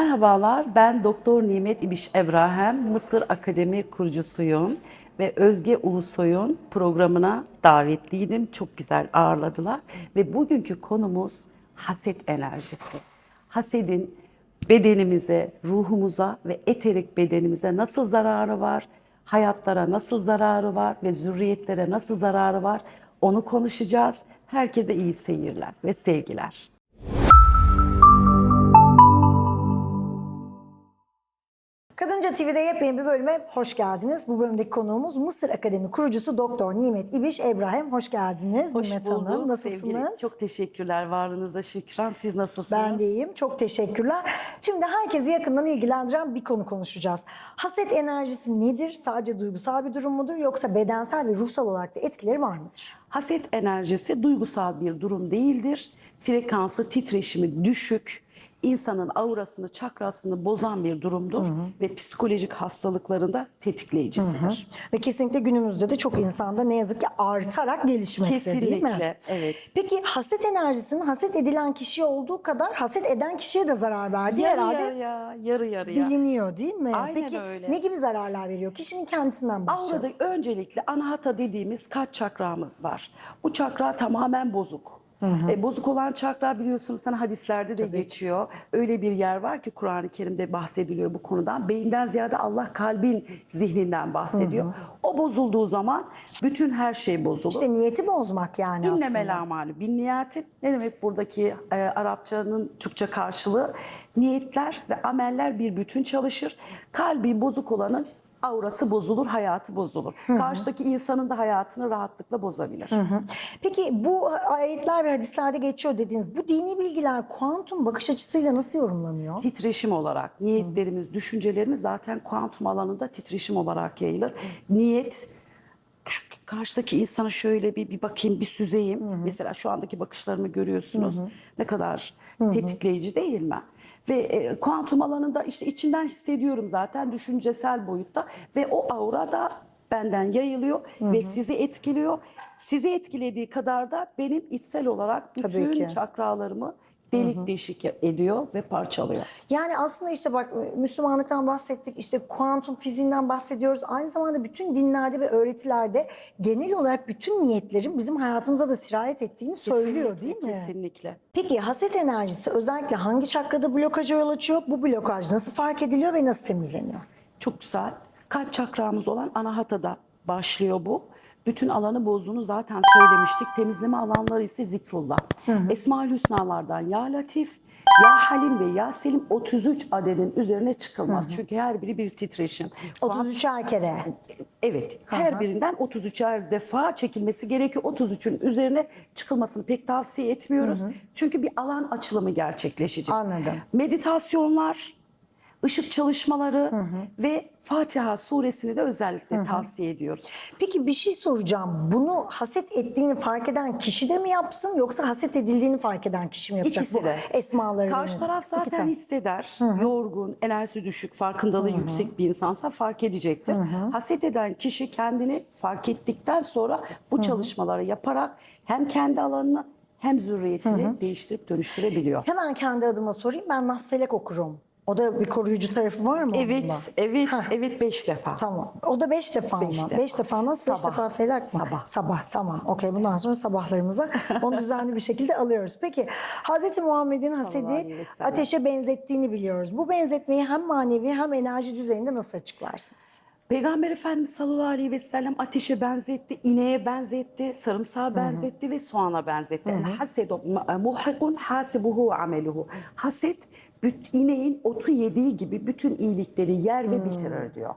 Merhabalar, ben Doktor Nimet İbiş Ebrahim, Mısır Akademi kurucusuyum ve Özge Ulusoy'un programına davetliydim. Çok güzel ağırladılar ve bugünkü konumuz haset enerjisi. Hasedin bedenimize, ruhumuza ve eterik bedenimize nasıl zararı var, hayatlara nasıl zararı var ve zürriyetlere nasıl zararı var onu konuşacağız. Herkese iyi seyirler ve sevgiler. Kadınca TV'de yepyeni bir bölüme hoş geldiniz. Bu bölümdeki konuğumuz Mısır Akademi kurucusu Doktor Nimet İbiş Ebrahim. Hoş geldiniz Hoş Nimet bulduk Hanım. sevgili. Nasılsınız? Çok teşekkürler varlığınıza şükran. Siz nasılsınız? Ben de iyiyim. Çok teşekkürler. Şimdi herkesi yakından ilgilendiren bir konu konuşacağız. Haset enerjisi nedir? Sadece duygusal bir durum mudur yoksa bedensel ve ruhsal olarak da etkileri var mıdır? Haset enerjisi duygusal bir durum değildir. Frekansı, titreşimi düşük, insanın aurasını, çakrasını bozan bir durumdur ve psikolojik hastalıklarında tetikleyicisidir. Ve kesinlikle günümüzde de çok insanda ne yazık ki artarak gelişmekte değil mi? Kesinlikle, evet. Peki haset enerjisinin haset edilen kişiye olduğu kadar haset eden kişiye de zarar verdiği Yarı herhalde yarıya, yarı yarıya. biliniyor değil mi? Aynen Peki öyle. ne gibi zararlar veriyor? Kişinin kendisinden başlıyor. Aurada öncelikle anahata dediğimiz kalp çakramız var. Bu çakra tamamen bozuk. E, bozuk olan çakra biliyorsunuz sana hadislerde de geçiyor. Öyle bir yer var ki Kur'an-ı Kerim'de bahsediliyor bu konudan. Beyinden ziyade Allah kalbin zihninden bahsediyor. O bozulduğu zaman bütün her şey bozulur. İşte niyeti bozmak yani İnnemel aslında. amalü bin niyetin. Ne demek buradaki e, Arapçanın Türkçe karşılığı? Niyetler ve ameller bir bütün çalışır. Kalbi bozuk olanın aurası bozulur, hayatı bozulur. Karşıdaki insanın da hayatını rahatlıkla bozabilir. Peki bu ayetler ve hadislerde geçiyor dediğiniz bu dini bilgiler kuantum bakış açısıyla nasıl yorumlanıyor? Titreşim olarak niyetlerimiz, düşüncelerimiz zaten kuantum alanında titreşim olarak yayılır. Niyet şu karşıdaki insana şöyle bir, bir bakayım, bir süzeyim. Mesela şu andaki bakışlarımı görüyorsunuz. Ne kadar tetikleyici değil mi? Ve e, kuantum alanında işte içinden hissediyorum zaten düşüncesel boyutta ve o aura da benden yayılıyor ve sizi etkiliyor. Sizi etkilediği kadar da benim içsel olarak bütün çakralarımı delik deşik ediyor ve parçalıyor. Yani aslında işte bak Müslümanlıktan bahsettik, işte kuantum fiziğinden bahsediyoruz. Aynı zamanda bütün dinlerde ve öğretilerde genel olarak bütün niyetlerin bizim hayatımıza da sirayet ettiğini söylüyor değil mi? Kesinlikle. Peki haset enerjisi özellikle hangi çakrada blokaja yol açıyor? Bu blokaj nasıl fark ediliyor ve nasıl temizleniyor? Çok güzel. Kalp çakramız olan anahatada başlıyor bu. Bütün alanı bozduğunu zaten söylemiştik. Temizleme alanları ise zikrullah. Esma-ül Hüsnalardan Ya Latif, Ya Halim ve Ya Selim 33 adedin üzerine çıkılmaz. Çünkü her biri bir titreşim. 33'er kere. Evet, her birinden 33'er defa çekilmesi gerekiyor. 33'ün üzerine çıkılmasını pek tavsiye etmiyoruz. Çünkü bir alan açılımı gerçekleşecek. Anladım. Meditasyonlar, ışık çalışmaları ve Fatiha suresini de özellikle tavsiye ediyoruz. Peki bir şey soracağım. Bunu haset ettiğini fark eden kişi de mi yapsın yoksa haset edildiğini fark eden kişi mi yapacak İkisi bu de. esmaları? Karşı taraf zaten tane. hisseder. Yorgun, enerjisi düşük, farkındalığı yüksek bir insansa fark edecektir. Haset eden kişi kendini fark ettikten sonra bu çalışmaları yaparak hem kendi alanını hem zürriyetini değiştirip dönüştürebiliyor. Hemen kendi adıma sorayım. Ben Nasfelek okurum. O da bir koruyucu tarafı var mı? Evet, onda? evet, Heh. evet beş defa. Tamam. O da beş defa mı? Beş Beş defa. defa. nasıl? Beş Sabah. defa felak mı? Sabah. Sabah tamam. Okey bundan sonra sabahlarımıza onu düzenli bir şekilde alıyoruz. Peki Hz. Muhammed'in hasedi ateşe benzettiğini biliyoruz. Bu benzetmeyi hem manevi hem enerji düzeyinde nasıl açıklarsınız? Peygamber Efendimiz sallallahu aleyhi ve sellem ateşe benzetti, ineğe benzetti, sarımsağa benzetti ve soğana benzetti. El hasedu muhrikun hasibuhu ameluhu. Haset büt- ineğin otu yediği gibi bütün iyilikleri yer ve bitirir diyor.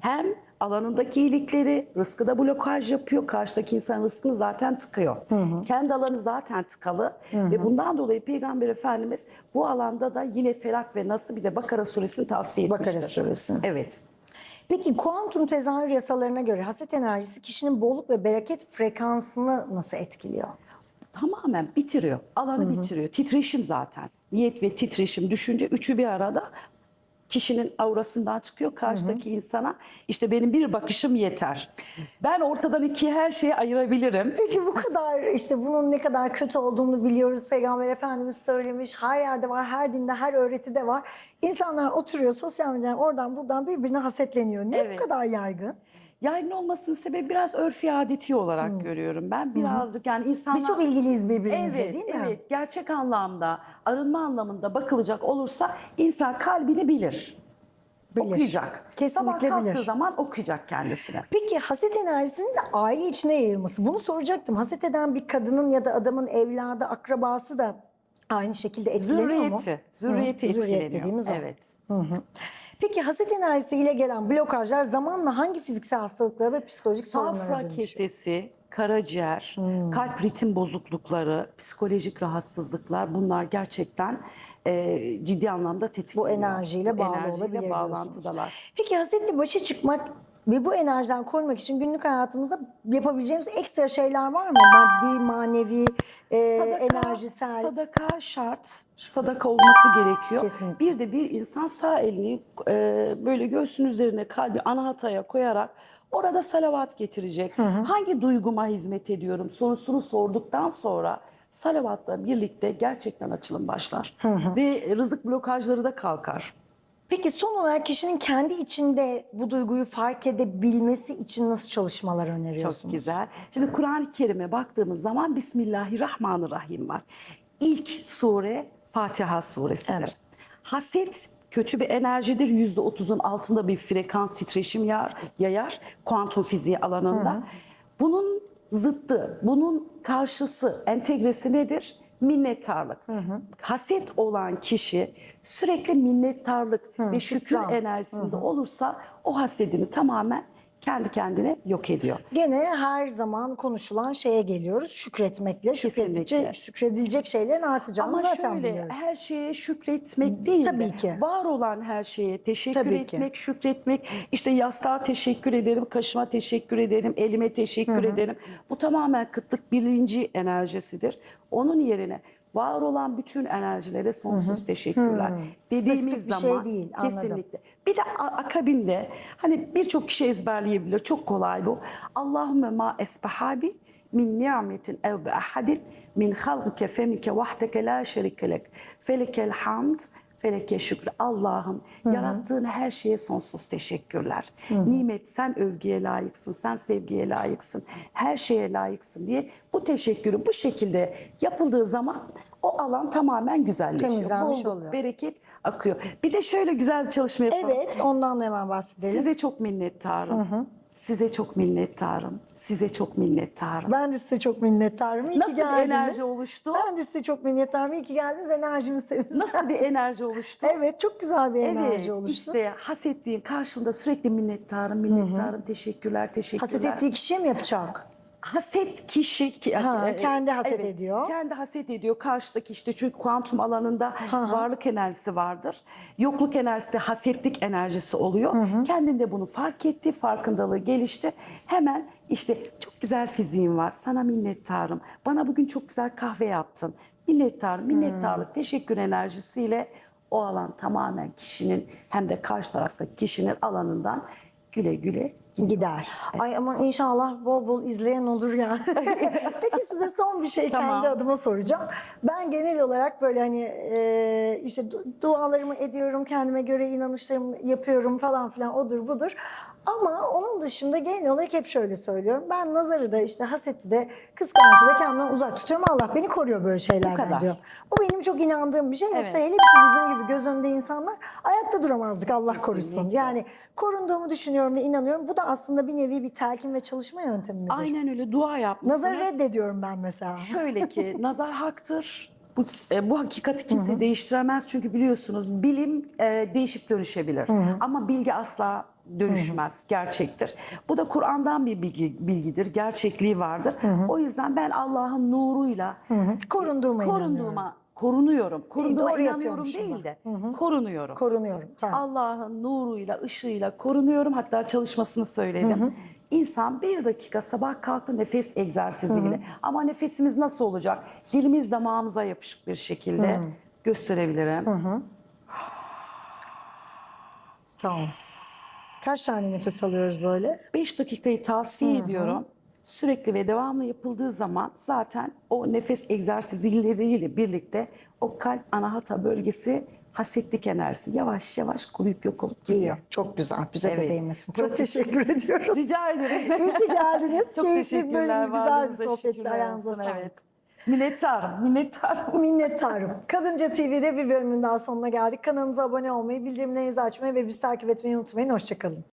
Hem alanındaki iyilikleri rızkı da blokaj yapıyor. Karşıdaki insan rızkını zaten tıkıyor. Kendi alanı zaten tıkalı ve bundan dolayı Peygamber Efendimiz bu alanda da yine Felak ve Nas'ı bir de Bakara suresini tavsiye etmiştir. Bakara suresini. Evet. Peki kuantum tezahür yasalarına göre haset enerjisi kişinin bolluk ve bereket frekansını nasıl etkiliyor? tamamen bitiriyor. Alanı bitiriyor. Titreşim zaten. Niyet ve titreşim, düşünce üçü bir arada kişinin aurasından çıkıyor karşıdaki insana. İşte benim bir bakışım yeter. Ben ortadan ikiye her şeyi ayırabilirim. Peki bu kadar işte bunun ne kadar kötü olduğunu biliyoruz. Peygamber Efendimiz söylemiş. Her yerde var, her dinde, her öğretide var. İnsanlar oturuyor sosyal medyadan oradan buradan birbirine hasetleniyor. Ne Evet. bu kadar yaygın? Yaygın olmasının sebebi biraz örfi adeti olarak görüyorum ben. Birazcık yani insanlar... Biz çok ilgiliyiz birbirimizle Evet, değil mi? evet. Gerçek anlamda, arınma anlamında bakılacak olursa insan kalbini bilir. Bilir. Okuyacak. Kesinlikle Sabah kalktığı bilir. zaman okuyacak kendisine. Peki haset enerjisinin de aile içine yayılması. Bunu soracaktım. Haset eden bir kadının ya da adamın evladı, akrabası da aynı şekilde etkileniyor mu? Zürriyeti, zürriyeti Hı, zürriyet etkileniyor. dediğimiz o. Evet. Peki haset enerjisiyle gelen blokajlar zamanla hangi fiziksel hastalıklara ve psikolojik sorunlara Safra dönüşüyor? kesesi, karaciğer, Hmm. kalp ritim bozuklukları, psikolojik rahatsızlıklar bunlar gerçekten e, ciddi anlamda tetikliyor. Bu enerjiyle bağlı enerjiyle olabilir diyorsunuz. bağlantıdalar. Peki hasetle başa çıkmak ve bu enerjiden korumak için günlük hayatımızda yapabileceğimiz ekstra şeyler var mı? Maddi, manevi, e, enerjisel. Sadaka şart. Sadaka olması gerekiyor. Kesinlikle. Bir de bir insan sağ elini e, böyle göğsün üzerine kalbi ana hataya koyarak orada salavat getirecek. Hangi duyguma hizmet ediyorum sorusunu sorduktan sonra salavatla birlikte gerçekten açılım başlar. Ve rızık blokajları da kalkar. Peki son olarak kişinin kendi içinde bu duyguyu fark edebilmesi için nasıl çalışmalar öneriyorsunuz? Çok güzel. Şimdi Kur'an-ı Kerim'e baktığımız zaman Bismillahirrahmanirrahim var. İlk sure Fatiha suresidir. Evet. Haset kötü bir enerjidir. Yüzde otuzun altında bir frekans titreşim yar, yayar kuantum fiziği alanında. Bunun zıttı, bunun karşısı, entegresi nedir? Minnettarlık. Haset olan kişi sürekli minnettarlık ve şükür şükran. enerjisinde olursa o hasedini tamamen kendi kendine yok ediyor. Gene her zaman konuşulan şeye geliyoruz. Şükretmekle, Kesinlikle. şükredilecek şeylerin artacağını Ama zaten şöyle biliyoruz. her şeye şükretmek değil Tabii de ki. var olan her şeye teşekkür Tabii ki. etmek, şükretmek. İşte yastığa teşekkür ederim, kaşıma teşekkür ederim, elime teşekkür ederim. Bu tamamen kıtlık bilinci enerjisidir. Onun yerine var olan bütün enerjilere sonsuz teşekkürler. Dediğimiz Spesifik bir şey zaman değil, anladım. kesinlikle. Bir de akabinde hani birçok kişi ezberleyebilir. Çok kolay bu. Allahümme ma esbahabi min ni'metin ev bi ahadin min halqike femike vahdeke la şerike lek. Felekel hamd feleke şükür. Allah'ım yarattığın her şeye sonsuz teşekkürler. Nimet sen övgüye layıksın, sen sevgiye layıksın, her şeye layıksın diye bu teşekkürü bu şekilde yapıldığı zaman o alan tamamen güzelleşiyor. Temizlenmiş Bolluk, oluyor. bereket akıyor. Bir de şöyle güzel bir çalışma yapalım. Evet, ondan da hemen bahsedelim. Size çok minnettarım. Size çok minnettarım. Size çok minnettarım. Ben de size çok minnettarım. İyi Nasıl ki bir geldiniz. enerji oluştu? Ben de size çok minnettarım. İyi ki geldiniz. Enerjimiz temiz. Nasıl bir enerji oluştu? Evet, çok güzel bir enerji Evet, oluştu. işte hasetliğin karşında sürekli minnettarım, minnettarım, teşekkürler, teşekkürler. Haset ettiği kişiye mi yapacak? Haset kişi ki- Ha, e, kendi haset ediyor. Kendi haset ediyor. Karşıdaki işte çünkü kuantum alanında varlık enerjisi vardır. Yokluk enerjisi de hasetlik enerjisi oluyor. Kendinde bunu fark etti, farkındalığı gelişti. Hemen işte çok güzel fiziğin var. Sana minnettarım. Bana bugün çok güzel kahve yaptın. Minnettarım, minnettarlık, teşekkür enerjisiyle o alan tamamen kişinin hem de karşı taraftaki kişinin alanından güle güle Gider. Ay ama inşallah bol bol izleyen olur yani. Peki size son bir şey Tamam. kendi adıma soracağım. Ben genel olarak böyle hani e, işte du- dualarımı ediyorum, kendime göre inanışlarımı yapıyorum falan filan odur budur. Ama onun dışında genel olarak hep şöyle söylüyorum. Ben nazarı da işte haseti de kıskançlığı da kendimden uzak tutuyorum. Allah beni koruyor böyle şeylerden diyorum. Bu benim çok inandığım bir şey. Yoksa Evet. hele ki bizim gibi göz önünde insanlar ayakta duramazdık Allah korusun. Kesinlikle. Yani korunduğumu düşünüyorum ve inanıyorum. Bu da aslında bir nevi bir telkin ve çalışma yöntemi midir? Aynen öyle dua yapmışsınız. Nazarı reddediyorum ben mesela. Şöyle ki nazar haktır. Bu, e, bu hakikati kimse değiştiremez çünkü biliyorsunuz bilim e, değişip dönüşebilir. Ama bilgi asla dönüşmez, gerçektir. Bu da Kur'an'dan bir bilgi, bilgidir, gerçekliği vardır. O yüzden ben Allah'ın nuruyla Korunduğuma inanıyorum. korunduğuma, korunuyorum. Korunduğuma doğru inanıyorum değil de korunuyorum. Korunuyorum. Tamam. Allah'ın nuruyla, ışığıyla korunuyorum. Hatta çalışmasını söyledim. İnsan bir dakika sabah kalktı nefes egzersiziyle. Ama nefesimiz nasıl olacak? Dilimiz damağımıza yapışık bir şekilde gösterebilirim. Tamam. Kaç tane nefes alıyoruz böyle? 5 dakikayı tavsiye ediyorum. Sürekli ve devamlı yapıldığı zaman zaten o nefes egzersizleriyle birlikte o kalp anahata bölgesi hasetlik enerjisi yavaş yavaş kuruyup yok olup. Geliyor. Çok güzel. Bize de Evet. değmesin. Çok teşekkür ediyoruz. Rica ederim. İyi ki geldiniz. Çok Keyifli teşekkürler. bölüm, güzel bir sohbetti. Ayağınıza olsun, sağlık. Evet. Minnettarım, minnettarım. Minnettarım. Kadınca TV'de bir bölümün daha sonuna geldik. Kanalımıza abone olmayı, bildirimlerinizi açmayı ve bizi takip etmeyi unutmayın. Hoşçakalın.